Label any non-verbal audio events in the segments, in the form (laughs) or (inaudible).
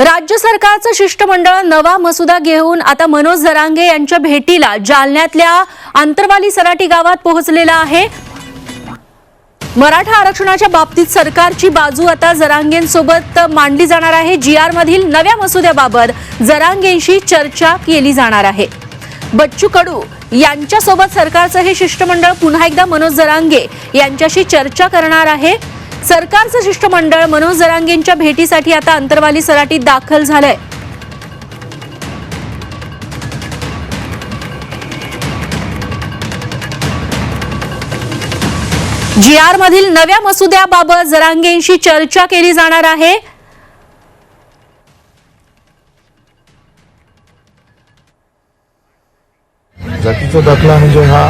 राज्य सरकारचं शिष्टमंडळ नवा मसुदा घेऊन आता मनोज जरांगे यांच्या भेटीला जालन्यातल्या आंतरवाली सराटी गावात पोहोचलेला आहे. मराठा आरक्षणाच्या बाबतीत सरकारची बाजू आता जरांगेंसोबत मांडली जाणार आहे. जी आर मधील नव्या मसुद्याबाबत जरांगेंशी चर्चा केली जाणार आहे. बच्चू कडू यांच्यासोबत सरकारचं हे शिष्टमंडळ पुन्हा एकदा मनोज जरांगे यांच्याशी चर्चा करणार आहे. सरकारचं शिष्टमंडळ मनोज जरांगेंच्या भेटीसाठी आता अंतरवाली सराटीत दाखल झालंय. जी आर मधील नव्या मसुद्याबाबत जरांगेंशी चर्चा केली जाणार आहे. जातीचा दाखला म्हणजे हा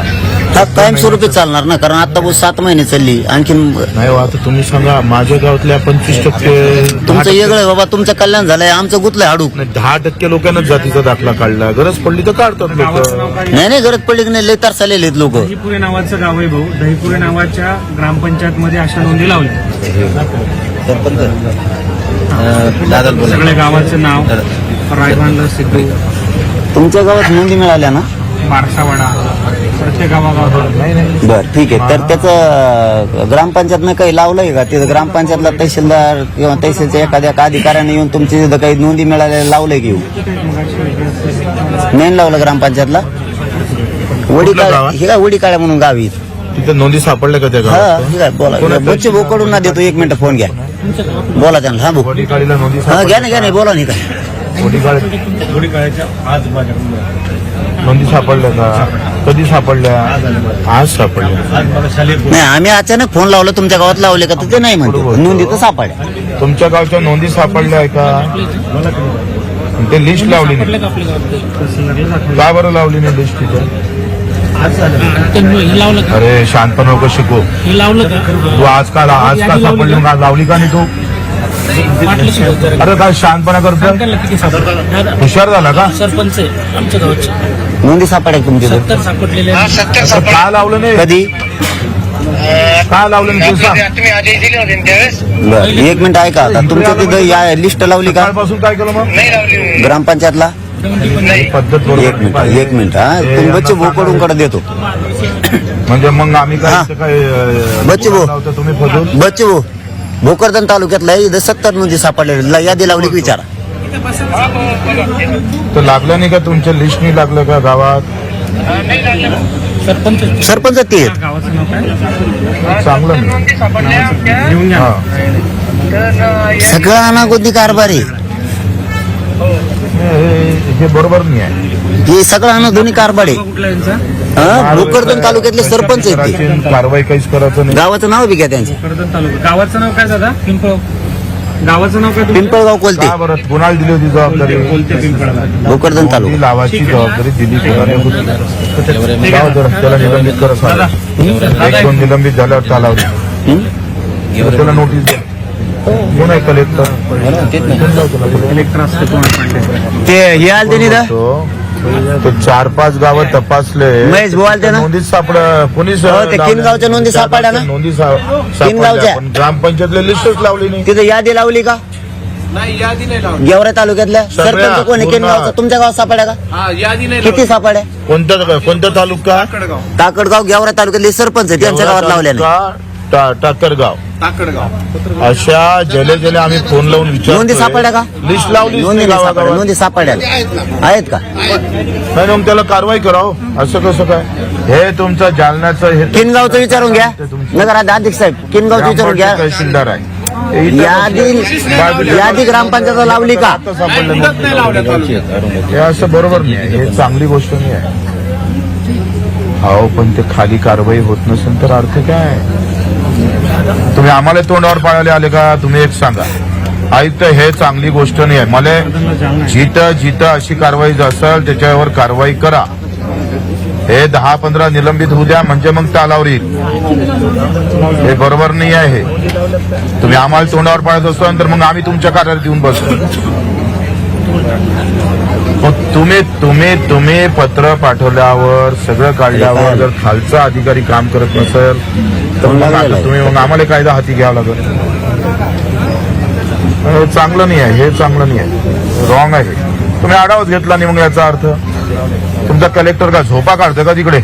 हा कायमस्वरूपी चालणार ना कारण आता बघ सात महिने चालली. आणखीन नाही हो, आता तुम्ही सांगा माझ्या गावातल्या पंचवीस टक्के दहा तुमचं वेगळं आहे बाबा तुमचं कल्याण झालंय आमचं गुतलंय हाडूक. नाही, दहा टक्के लोकांना जातीचा दाखला काढला. गरज पडली तर काढतात लोक. नाही नाही गरज पडली की नाही लय तर चाललेले लोक. दहीपुरे नावाचं गाव आहे भाऊ. दहीपुरे नावाच्या ग्रामपंचायत मध्ये अशा नोंदी लावल्या. सगळ्या गावाचं नाव रायभांड सिद्धू. तुमच्या गावात नोंदी मिळाल्या ना? बारसावाडा. बर ठीक आहे. तर त्याचं ग्रामपंचायतनं काही लावलंय का? तिथं ग्रामपंचायतला तहसीलदार किंवा तहसीलच्या एखाद्या अधिकाऱ्याने येऊन तुमची तिथं काही नोंदी मिळाल्या लावलंय की? नाही लावलं ग्रामपंचायतला? वडी काळ? हे काय वडी काळ्या म्हणून गावी. तिथे नोंदी सापडल्या का त्या बोला? बच्चे भाऊ ना देतो एक मिनिट फोन घ्या. बोला त्यांना हा भाऊ नोंदी हा घ्या ना घ्या नाही बोला नाही काय नोंदी सापडल्या का? कधी सापडल्या? आज सापडल्या. नाही आम्ही अचानक फोन लावला तुमच्या गावात लावले का? तर ते नाही म्हणते. नोंदी तर सापड्या तुमच्या गावच्या नोंदी सापडल्या आहे का? ते लिस्ट लावली नाही. का बरं लावली नाही लिस्ट तिथे? लावलं का अरे शांतपणे नको शिकू. हे लावलं का तू आज का आज का सापडली का लावली का नाही तू? शिकवतं. अरे काय शांतपणा करतो हुशार झाला का? सरपंच आहे आमच्या गावचे नोंदी? सत्तर सापडलेले आहेत. असं का लावलं नाही? कधी? का लावलं नाही तू सांग बर एक मिनिट ऐका आता तुमच्या तिथं या लिस्ट लावली का? कालपासून काय केलं मग? ग्रामपंचायतला? ही पद्धत एक बरोबर मिनिट नाही. एक मिनिट हा. तुम्ही बच्चे यांना भाऊकडून कडे देतो. म्हणजे मग आम्ही काय. इथं काय अं, बच्चे भाऊ. लावतो तुम्ही बच्चे भाऊ भोकरदन तालुक्यातला इथं सत्तर नोंदी सापडलेल्या यादी लावली की विचारा. तर लागलं नाही का? तुमच्या लिस्ट नाही लागलं का गावात? सरपंच सरपंच ते. आहेत. गावाचं नाव काय चांगलं नाही. घेऊन घ्या सगळं अनागोदी कारभार आहे. हे- हे बरोबर नाही आहे. हे सगळं अनाधोनी कारभार आहे. कुठला यांचा हा? भोकरदन तालुक्यातले सरपंच आहेत ते. कारवाई काहीच करायचं नाही. गावाचं नाव बी घ्या त्यांचं. कर्जत तालुका गावाचं नाव काय दादा? पिंपळ गावाचं नाव काय तुमचं? पिंपळगाव कोलते. का बरं कुणाला दिली होती जबाबदारी? कोलते पिंपळगाव. भोकरदन तालुका. लावायची जबाबदारी दिली होती? त्याला निलंबित करा साधं. एक दोन निलंबित झाल्यावर चालावली त्याला नोटीस द्या. कोण आहे कलेक्टर इलेक्ट्रा असते कोणा ते हे आलते नि तो चार पाच गावं तपासले. महेश भाऊ आलते ना? नोंदीत सापड हो, ते तीन गावच्या नोंदी सापडल्या ना? नोंदी सा- सापडल्या. गावच्या. पण ग्रामपंचायतला लिस्टच लावली नाही. तिथं यादी लावली का? गेवरा तालुक्यातल्या सगळ्या सरपंच कोणी पूर्ण. गावचा तुमच्या गावात सापड्या का? किती सापड्या कोणता कोणता तालुका? काकडगाव गेवरा तालुक्यातले सरपंच आहे, त्यांच्या गावात लावल्या नाही. तालुका, टा- टाकरगाव. अशा जले जले आम्ही फोन लावून नोंदी सापड्या का? लिस्ट लावली नोंदी नाही सापड्या नोंदी सापड्या आहेत का? नाही मग त्याला कारवाई करावं. असं कसं काय? हे तुमचं जालन्याचं हे किनगावचं विचारून घ्या. ते तुमचं नगर अधिक साहेब किनगावचं विचारून घ्या. तहसीलदार आहे. हे इथं यादी बाजूला- यादी ग्रामपंचायत लावली का? आता सापडलं नाही. हे असं बरोबर नाही. आहे. हे चांगली गोष्ट नाही आहे. अहो पण ते खाली कारवाई होत नसेल तर अर्थ काय? तुम्ही आम्हाला तोंडावर पाळायला आले का? तुम्ही एक सांगा. आयुक्त हे चांगली गोष्ट नाही आहे. मला जिथं जिथं अशी कारवाई असेल त्याच्यावर कारवाई करा. हे दहा पंधरा निलंबित होऊ द्या म्हणजे मग तालावर येईल. हे बरोबर नाही आहे. हे तुम्ही आम्हाला तोंडावर पाळत असतो तर मग आम्ही तुमच्या कार्यालयात येऊन बसतो. मग तुम्ही तुम्ही तुम्ही पत्र पाठवल्यावर सगळं काढल्यावर जर खालचा अधिकारी काम करत नसेल तर मग आता तुम्ही मग आम्हाला कायदा हाती घ्यावा लागेल. हे चांगलं नाही आहे हे चांगलं नाही आहे. रॉंग आहे तुम्ही आढावाच घेतला नाही मग याचा अर्थ? तुमचा कलेक्टर का झोपा काढतो का तिकडे?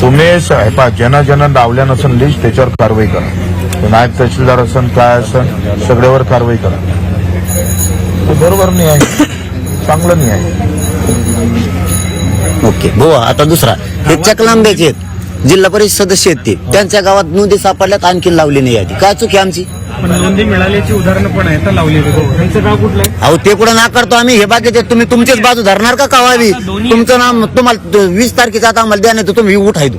तुम्ही साहेबा ज्यांना ज्यांना लावल्या नसन लिस्ट त्याच्यावर कारवाई करा. नायब तहसीलदार असन काय असन सगळ्यावर कारवाई करा. ते बरोबर नाही आहे. चांगलं नाही आहे. ओके हो आता दुसरा. हे चकलांब्याचे आहेत. जिल्हा परिषद सदस्य आहेत ते. त्यांच्या गावात नोंदी सापडल्यात आणखी लावली नाही आहे काय चुकी आमची? पण नोंदी मिळाल्याची उदाहरणं पण आहेत लावलेली त्यांचं गाव कुठलं आहे? अहो ते कुठं नाकारतो आम्ही? हे बाकीचे तुम्ही तुमचीच बाजू धरणार का कावावी? तुमचं नाम तुम्हाला वीस तारखेचा आता आम्हाला द्या नाही तर तुम्ही उठाय दो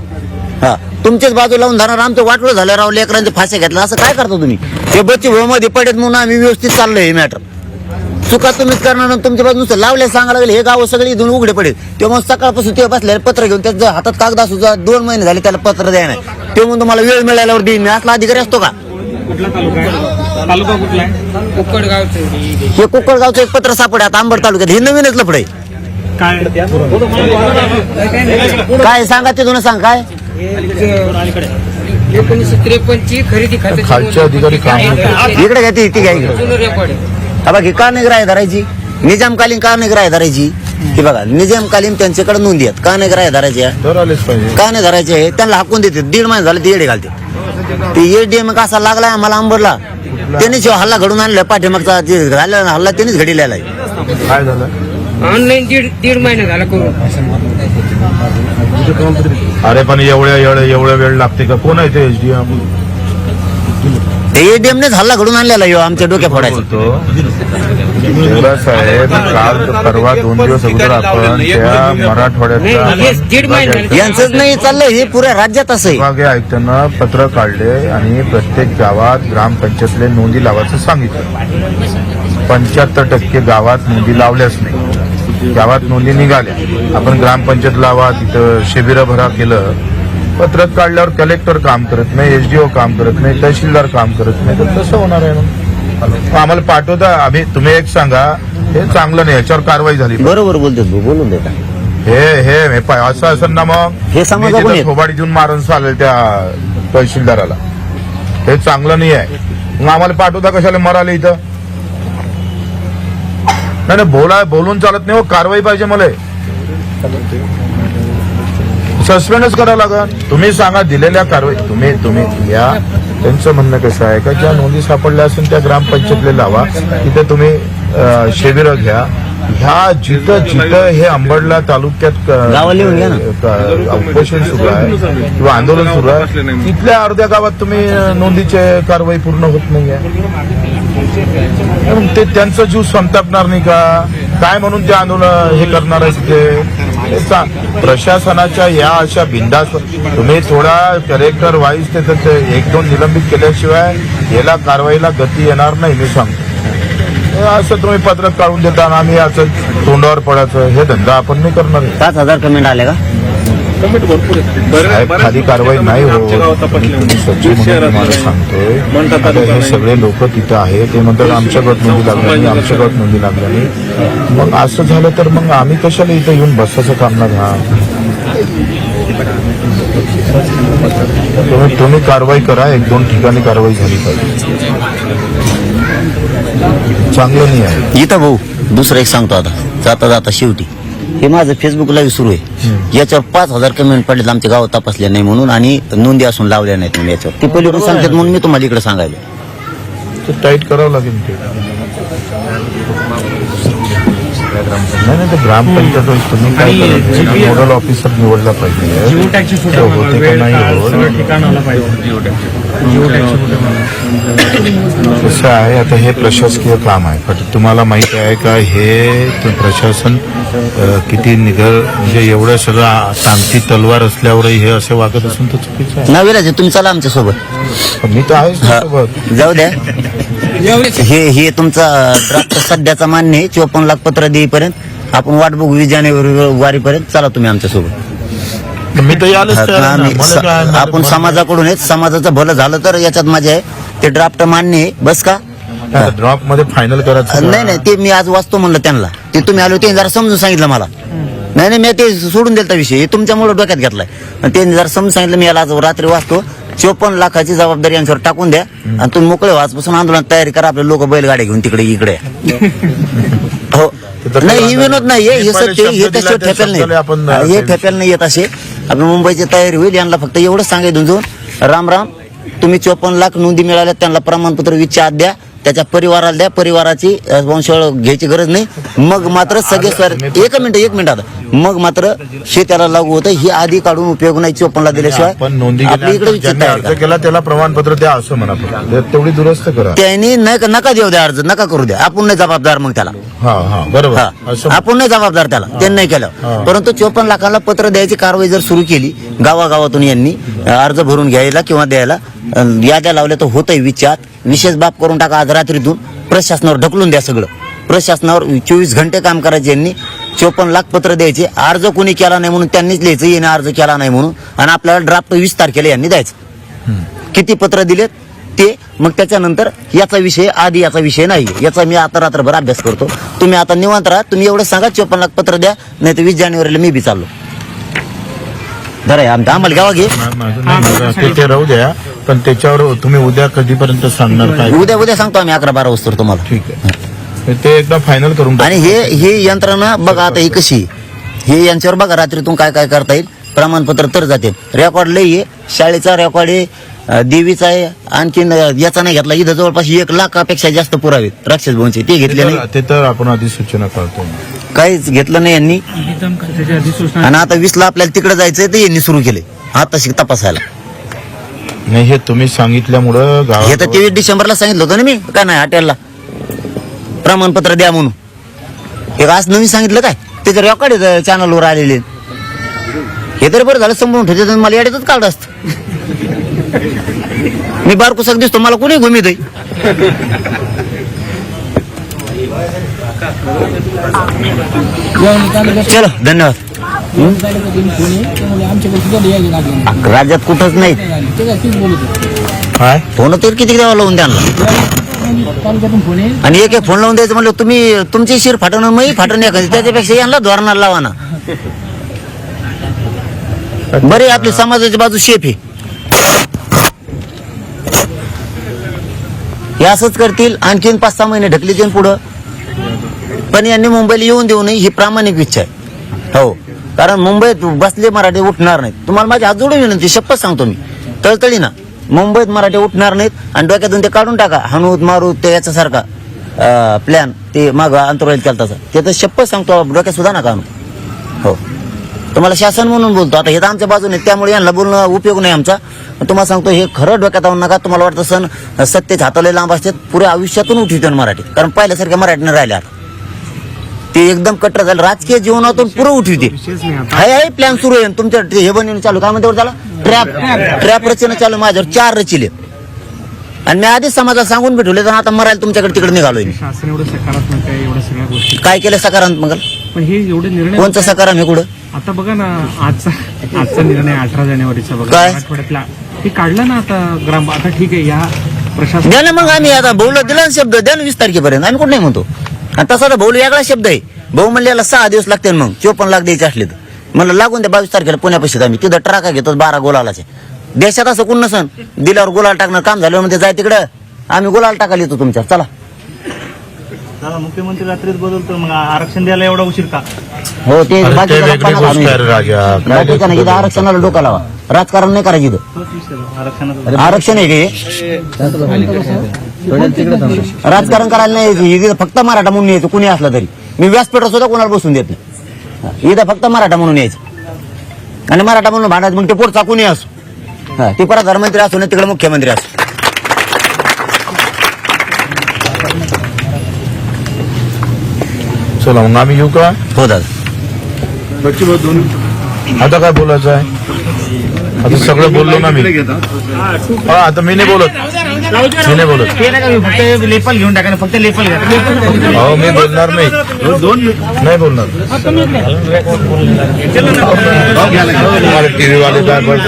हा. तुमचीच बाजू लावून धरणार आमचं वाटलं झालं राव लेकरांचे फासे घेतला असं काय करता तुम्ही? हे बच्चे मध्ये पडत म्हणून आम्ही व्यवस्थित चाललोय हे मॅटर चुका तुम्हीच करणार आणि तुमच्या बाजू नुसतं लावले सांगायला लागले हे गाव सगळे इथून उघडे पडेल. तेव्हा सकाळपासून ते बसले पत्र घेऊन त्याच्या हातात कागद असू जा, दोन महिने झाले त्याला पत्र द्या नाही ते म्हणून तुम्हाला वेळ मिळाल्यावर देईन मी. असला अधिकारी असतो का? कुठला तालुका आहे? तालुका कुठला आहे? हे कुक्कळगावचं एक पत्र सापडे आता आंबड तालुक्यात. हे नवीनच लफडे काय? काय सांगा ते दोन सांग काय? एकोणीसशे त्रेपन्नची खरेदी खात्याची. इकडे घ्या ती घ्या इकडे. हा बघ ही का निग्राय धरायची? निजामकालीन का निग्राय धरायची? ही बघा निजामकालीन त्यांच्याकडे नोंदी आहेत. का धरायच्या आलेच पाहिजे. का नाही धरायचे? आहे त्यांना हाकून देते. दीड महिने झाले ते येडे घालते. ते एडीएम कसा लागलाय आम्हाला अंबरला. त्यांनीच ह्यो हल्ला घडून आणलाय. पाठीमागचा जे झाला ना हल्ला त्यांनीच घडीलेला आहे. काय झालं? ऑनलाईन दीड दीड महिना झाला करून. अरे पण एवढ्या एवढ्या एवढ्या वेळ लागते का? कोण आहे ते एचडीएम ते एडीएम नेच हल्ला घडून आणलेला ह्यो आमच्या डोक्या फोडायचा. देवरा साहेब काल परवा दोन दिवस अगोदर आपण त्या मराठवाड्याच्या यांचंच नाही चाललंय हे पुऱ्या राज्यात असं आहे. विभागीय आयुक्तांना पत्र काढले आणि प्रत्येक गावात ग्रामपंचायतले नोंदी लावायचं सांगितलं. पंच्याहत्तर टक्के गावात नोंदी लावल्याच नाही. गावात नोंदी निघाल्या. आपण ग्रामपंचायत लावा तिथं शिबिरं भरा केलं पत्रक काढल्यावर कलेक्टर काम करत नाही एसडीओ काम करत नाही तहसीलदार काम करत नाही. तर कसं होणार आहे मग? आम्हाला पाठवता आम्ही तुम्ही एक सांगा हे चांगलं नाही याच्यावर कारवाई झाली. बरोबर बोलते तू बोलून देता हे हे हे पाय असं असं ना मग हे समजा कोणी आहेत? थोबाडी देऊन मारून चालेल त्या तहसीलदाराला. हे चांगलं नाही आहे. मग आम्हाला पाठवता कशाला मराले इथं? नाही नाही बोला बोलून चालत नाही हो कारवाई पाहिजे मला. सस्पेंडच करावं लागल. तुम्ही सांगा दिलेल्या कारवाई तुम्ही तुम्ही या. त्यांचं म्हणणं कसं आहे का? ज्या नोंदी सापडल्या असेल त्या ग्रामपंचायतले लावा. तिथे तुम्ही शिबिरं घ्या. ह्या जिथं जिथं हे अंबडला तालुक्यात उपोषण सुरू आहे किंवा आंदोलन सुरू आहे तिथल्या अर्ध्या गावात तुम्ही नोंदीचे कारवाई पूर्ण होत नाहीये. ते त्यांचा जीव संतापणार नाही का? काय म्हणून ते आंदोलन हे करणार आहे तिथे चा- प्रशासनाच्या या अशा बिंदास तुम्ही थोडा कलेक्टर वाईज ते ते एक दोन निलंबित केल्याशिवाय याला कारवाईला गती येणार नाही मी सांगतो. असं तुम्ही पत्रक काढून देता आणि आम्ही असं तोंडावर पडायचं. हे धंदा आपण नाही करणार. आहे. पाच हजार कमेंट आले का? साहेब खाली कारवाई नाही तुम्हाला सांगतोय. आता हे सगळे लोक तिथं आहे ते म्हणतात आमच्या गट नोंदी लागल्या नाही आमच्या गट नोंदी लागल्या नाही. मग असं झालं तर मग आम्ही कशाला इथं येऊन बसायचं काम ना घ्या तुम्ही तुम्ही कारवाई करा. एक दोन ठिकाणी कारवाई झाली पाहिजे. चांगलं नाही आहे. इथं भाऊ दुसरं एक सांगतो आता. जाता जाता शेवटी. हे माझं फेसबुक लाईव्ह सुरू आहे. याच्यावर पाच हजार कमेंट पडलेत. आमच्या गावात तपासल्या नाही म्हणून आणि नोंदी असून लावल्या नाहीत म्हणून याच्यावर. ते पलीकडून सांगतात म्हणून मी तुम्हाला इकडे सांगायला. ते टाईट करावं लागेल ते. नाही नाही ते ग्रामपंचायत होईल. तुम्ही नोडल ऑफिसर निवडला पाहिजे. जिओ टॅक्सी ते सुद्धा होते का वेळ नाही काळ होत. सगळं ठिकाण आलं पाहिजे. जिओ टॅक्सी जिओ टॅक्सी कुठे कसं आहे आता हे प्रशासकीय काम आहे. पण तुम्हाला माहीत आहे का हे प्रशासन किती निघर म्हणजे एवढं सगळं सांगती तलवार असल्यावरही हे असे वागत असून तर चुकीचं आहे. नवीन तुम्ही चला आमच्यासोबत मी तर सोबत जाऊ द्या. हे हे तुमचा ड्राफ्ट सध्याचा मान्य आहे. चोपन्न लाख पत्र देईपर्यंत. आपण वाट बघू वीस जानेवारी वारीपर्यंत चला तुम्ही आमच्यासोबत मी तर यायलाच तयार आहे ना. आम्ही मला काय स- आपण समाजाकडून आहेत. समाजाचं भलं झालं तर याच्यात मजा आहे. ते ड्राफ्ट मान्य आहे. बस का? ड्रॉपमध्ये फायनल करायचं नाही नाही ते मी आज वाचतो म्हणलं त्यांना. ते तुम्ही आलो ते जरा समजून सांगितलं मला. नाही नाही मी ते सोडून दिलता विषय. हे तुमच्यामुळे डोक्यात घेतलाय. आणि त्यांनी जरा समजून सांगितलं मी याला आज रात्री वाचतो. चोपन्न लाखाची जबाबदारी यांच्यावर टाकून द्या. आणि तुम्ही मोकळे वाचपासून आंदोलन तयारी करा. आपले लोक बैलगाड्या घेऊन तिकडे इकडे. हो. नाही ही विनोद नाही. हे सत्य हे त्याच्यावर त्या ठेपेल नाही. हे ठेपेल नाही येत असे. आपली मुंबईची तयारी होईल. यांना फक्त एवढंच सांगायचं जाऊन. राम राम. तुम्ही चोपन्न लाख नोंदी मिळाल्या त्यांना प्रमाणपत्र विचार द्या. त्याच्या परिवाराला द्या. परिवाराची वंशावळ घ्यायची गरज नाही. मग मात्र सगळे एक मिनिट एक मिनिट आता. मग मात्र शेताला लागू होतं. ही आधी काढून उपयोग नाही चोपन्नला दिल्याशिवाय. आपण नोंदी इकडे ज्यांनी अर्ज करा. केला त्याला प्रमाणपत्र द्या असं म्हणा फक्त. ते- तेवढी दुरुस्त करा. त्यांनी नका नका देऊ द्या अर्ज नका करू द्या. आपण नाही जबाबदार मग त्याला. हा हा बरोबर. हा. असं आपण नाही जबाबदार त्याला. त्यांनी नाही. केलं. परंतु चोपन्न लाखाला पत्र द्यायची कारवाई जर सुरू केली गावागावातून यांनी अं, अर्ज भरून घ्यायला किंवा द्यायला अं, याद्या लावल्या तर होतंय विचार. विशेष बाब करून टाका. आज रात्रीतून प्रशासनावर ढकलून द्या सगळं. प्रशासनावर चोवीस घंटे काम करायचे यांनी. चोपन्न लाख पत्र द्यायचे. अर्ज कोणी केला नाही म्हणून त्यांनीच लिहायचं येणे अर्ज केला नाही म्हणून. आणि आपल्याला ड्राफ्ट वीस तारखेला यांनी द्यायचं. किती पत्र दिलेत? ते. मग त्याच्यानंतर याचा विषय आधी याचा विषय नाही. याचा मी आता रात्रभर अभ्यास करतो. तुम्ही आता निवांत राहा. तुम्ही एवढं सांगा चोपन्न लाख पत्र द्या. नाही तर वीस जानेवारीला मी बी चाललो. बरं आमचं. आम्हाला गावा घे. ते- राहू द्या. पण त्याच्यावर तुम्ही उद्या कधीपर्यंत सांगणार उद्या उद्या सांगतो आम्ही अकरा बारा वाजता तुम्हाला. ठीक आहे. ते एकदम फायनल करून. आणि हे ही यंत्रणा बघा आता ही कशी. हे यांच्यावर बघा रात्रीतून काय काय करता येईल. प्रमाणपत्र तर जाते. रेकॉर्ड लई आहे. शाळेचा रेकॉर्ड आहे देवीचा आहे. आणखीन याचा नाही घेतला. इथं जवळपास एक लाखापेक्षा जास्त पुरावे. राक्षस भवनचे. ते घेतले ते नाही. ते तर आपण आधी सूचना करतो. काहीच घेतलं नाही यांनी. आणि आता वीसला आपल्याला तिकडे जायचंय तर यांनी सुरू केले आता शिक तपासायला. नाही हे तुम्ही सांगितल्यामुळं हे तर तेवीस डिसेंबरला सांगितलं होतं ना मी. काय नाही हॉटेलला प्रमाणपत्र द्या म्हणून. हे आज नवीन सांगितलं काय? त्याचे रेकॉर्ड आहे चॅनलवर आलेले. हे तरी बरं झालं समजून ठेवते मला याड्यातच काढ असत. मी बारकुसाक दिसतो मला कोणी घुमित चलो धन्यवाद. राज्यात कुठंच नाही. काय फोन तर किती द्यावा लावून त्यांना आणि एक एक फोन लावून द्यायचं म्हणलं तुम्ही तुमची शिर फाटवणं मी फाटणं एखादी त्याच्यापेक्षा यांना धोरणाला लावा ना. बरे आपली समाजाची बाजू शेफ आहे. हे असंच करतील आणखीन पाच सहा महिने ढकली देऊन पुढं. पण यांनी मुंबईला येऊन देऊ नये ही प्रामाणिक इच्छा आहे. हो. कारण मुंबईत बसले मराठी उठणार नाहीत. तुम्हाला माझी हात जोडून विनंती शपथ सांगतो मी. तळतळी ना. मुंबईत मराठी उठणार नाहीत आणि डोक्यातून ते काढून टाका. हनुत मारू ते याच्यासारखा प्लॅन ते माग अंतराळीत केला ते तर शप्प सांगतो डोक्यात सुद्धा नका हो. तुम्हाला शासन म्हणून बोलतो. आता हे तर आमच्या बाजूने त्यामुळे यांना बोलणं उपयोग नाही आमचा. पण तुम्हाला सांगतो हे खरं डोक्यात आणू नका. तुम्हाला वाटतं सण सत्तेच हाताला लांब असतात. पुऱ्या आयुष्यातून उठवतो मराठी. कारण पहिल्यासारख्या मराठीने राहिल्या आता. ते एकदम कट्टर झालं. राजकीय जीवनातून पुरं उठवते हाय हाय प्लॅन सुरू आहे. तुमच्या ते हे बनवून चालू काय म्हणते त्याला? ट्रॅप ट्रॅप रचना चालू माझ्यावर. चार रचिले. आणि मी आधीच समाजाला सांगून भेटवले तर आता मरायला तुमच्याकडे तिकडे निघालोय मी. शासन एवढं सकारात्मक आहे एवढ्या सगळ्या गोष्टी. काय केलं सकारात्मक पण हे एवढे निर्णय कोणचं सकारात्मक कुठं? आता बघा ना आजचा आजचा निर्णय अठरा जानेवारीचा बघा. काय? आठवड्यातला हे काढलं ना आता ग्राम आता ठीक आहे या प्रशासन द्या ना मग आम्ही आता भाऊला दिला ना शब्द द्या ना वीस तारखेपर्यंत. आम्ही कुठं नाही म्हणतो. आणि तसा तर भाऊ वेगळा शब्द आहे. भाऊ म्हणले याला सहा दिवस लागतील मग. चोपन्न लाख द्यायचे असले तर. म्हणलं लागून द्या बावीस तारखेला पुण्यापाशी आम्ही. तिथं ट्राका घेतो बारा गोलालाचे. देशात असं कोण नसन. दिल्यावर गुलाल टाकणार काम झालं म्हणजे जाय तिकडं. आम्ही गुलाल टाकायला येतो तुमच्या. चला. दादा मुख्यमंत्री रात्रीच बदलतो मग आरक्षण द्यायला एवढा उशीर का? हो ते अरे ते वेगळी गोष्ट आहे रे काय इथं आरक्षणाला डोका लावा. राजकारण नाही करायचं इथं. तोच विषय आहे, आरक्षणाचा. आरक्षण आहे का? हे? राजकारण करायला नाही इथं फक्त मराठा म्हणून यायचं कुणी असलं तरी. मी व्यासपीठावर सुद्धा कोणाला बसून देत नाही. इथं फक्त मराठा म्हणून यायचं. आणि मराठा म्हणून भांडायचं मग ते पुढचा कुणी असो? हा, ते प्रधानमंत्री असो नाही तिकडे मुख्यमंत्री असो. चला मग आम्ही येऊ का? हो दादा. आता काय बोलायचं आहे? आता सगळं बोललो ना मी. हा आता मी नाही बोलत. नाही बोलत ते नाही का? मी फक्त लेपल घेऊन टाका ना, फक्त लेपल घ्या. हो मी बोलणार नाही. नाही बोलणार. तुम्हाला टीव्ही वाले काय बस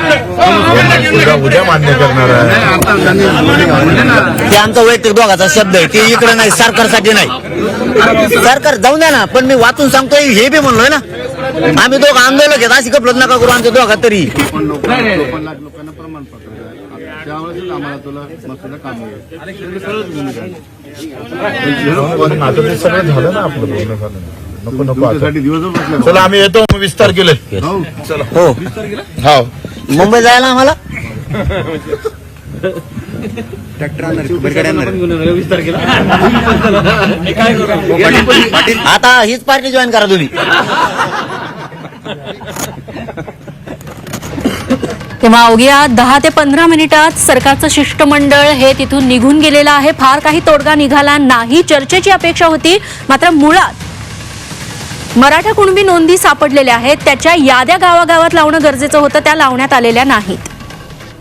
उद्या उद्या मान्य करणार आहे. ते आमचा वैयक्तिक दोघाचा शब्द आहे. ते इकडे नाही सरकारसाठी नाही. सरकार जाऊन द्या ना पण मी वाचून सांगतोय हे बी म्हणलोय ना. आम्ही दोघं आंदोलक आहेत अशी गपलत नका करू आमच्या दोघात तरी. पण आता ते सगळं झालं ना आपलं बोलणं झालं. ना. नको नको आता. चला आम्ही येतो मग विस्तार केले हो. हो. मुंबई जायला आम्हाला? आता हीच पार्टी जॉईन करा तुम्ही. (laughs) तेव्हा अवघ्या दहा ते पंधरा मिनिटात सरकारचं शिष्टमंडळ हे तिथून निघून गेलेलं आहे. फार काही तोडगा निघाला नाही. चर्चेची अपेक्षा होती मात्र मुळात मराठा कुणबी नोंदी सापडलेल्या आहेत. त्याच्या याद्या गावागावात लावणं गरजेचं होतं त्या लावण्यात आलेल्या नाहीत.